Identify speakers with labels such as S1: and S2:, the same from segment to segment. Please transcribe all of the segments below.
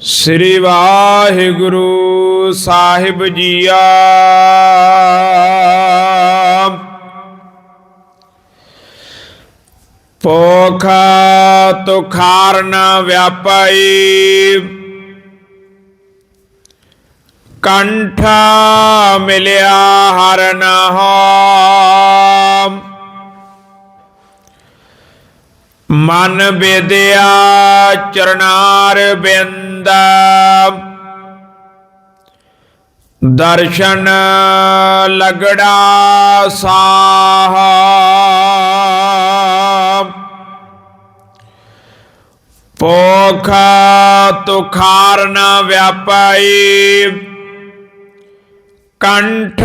S1: ਸ੍ਰੀ ਵਾਹਿਗੁਰੂ ਸਾਹਿਬ ਜੀਆ। ਪੋਖ ਤੁਖਾਰ ਨ ਵਿਆਪਈ। ਕੰਠ ਮਿਲਿਆ ਹਰ ਨ ਹੋ ਮਨ ਬੇਦਿਆ ਚਰਨਾਰ ਬਿੰਦ। ਦਰਸ਼ਨ ਲਗੜਾ ਸਾਹ। ਪੋਖ ਤੁਖਾਰ ਨ ਵਿਆਪਈ। ਕੰਠ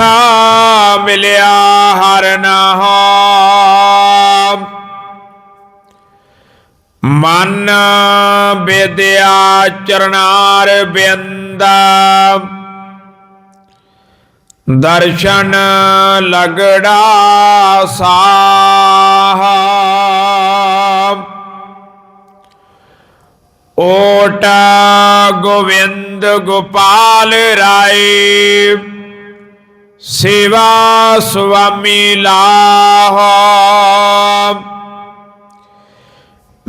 S1: ਮਿਲਿਆ ਹਰ ਨ ਹੋ ਮਨ ਬੇਦਿਆ ਚਰਨਾਰ ਬਿੰਦ। ਦਰਸ਼ਨ ਲਗੜਾ ਸਾਹ। ਓਟ ਗੋਵਿੰਦ ਗੋਪਾਲ ਰਾਏ। ਸੇਵਾ ਸੁਆਮੀ ਲਾਹ।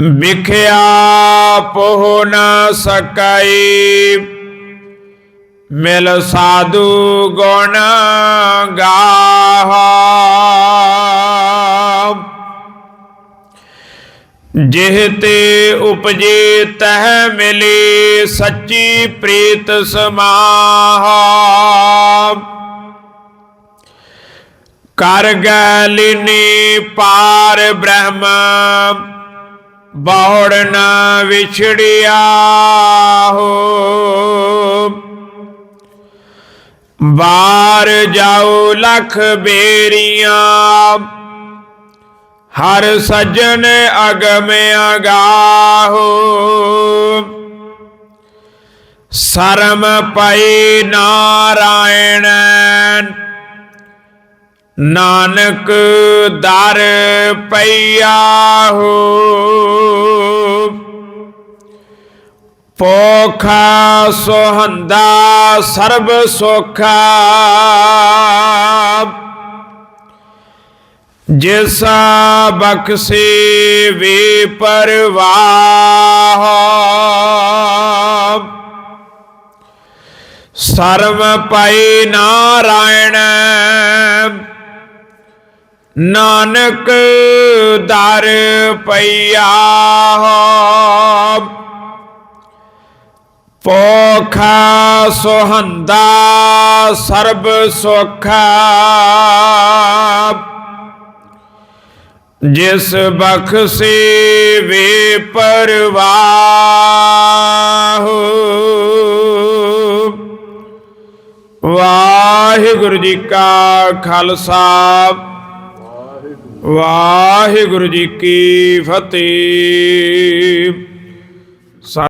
S1: ਵਿਖਿਆ ਪੋਹ ਨ ਸਕਈ। ਮਿਲ ਸਾਧੂ ਗੁਣ ਗਾਹ। ਜਿਹ ਤੇ ਉਪਜੇ ਤਹ ਮਿਲੇ ਸੱਚੀ ਪ੍ਰੀਤ ਸਮਾਹ। ਕਰ ਗਲਿਨੀ ਪਾਰ ਬ੍ਰਹਮ। ਬਹੁੜ ਨਾ ਵਿਛੜਿਆ ਹੋ। ਬਾਰ ਜਾਉ ਲਖ ਬੇਰੀਆਂ, ਹਰ ਸਜਣ ਅਗਮ ਅਗਾਹੋ। ਸਰਮ ਪਈ ਨਾਰਾਇਣ ਨਾਨਕ ਦਰ ਪਈਆ ਹੋ। ਪੋਖਾ ਸੋਹੰਦਾ, ਸਰਬ ਸੁਖਾ। ਜਿਸ ਬਖਸ਼ੇ ਵੇ ਪਰਵਾਹ। ਸਰਵ ਪਈ ਨਾਰਾਇਣ। ਨਾਨਕ ਦਰ ਪਈਆ ਪੋਖਾ ਸੁਹੰਦਾ, ਸਰਬ ਸੁਖ। ਜਿਸ ਬਖਸ਼ੇ ਵੇ ਪਰਵਾਹ। ਵਾਹਿਗੁਰੂ ਜੀ ਕਾ ਖਾਲਸਾ। ਵਾਹਿਗੁਰੂ ਜੀ ਕੀ ਫਤਿਹ।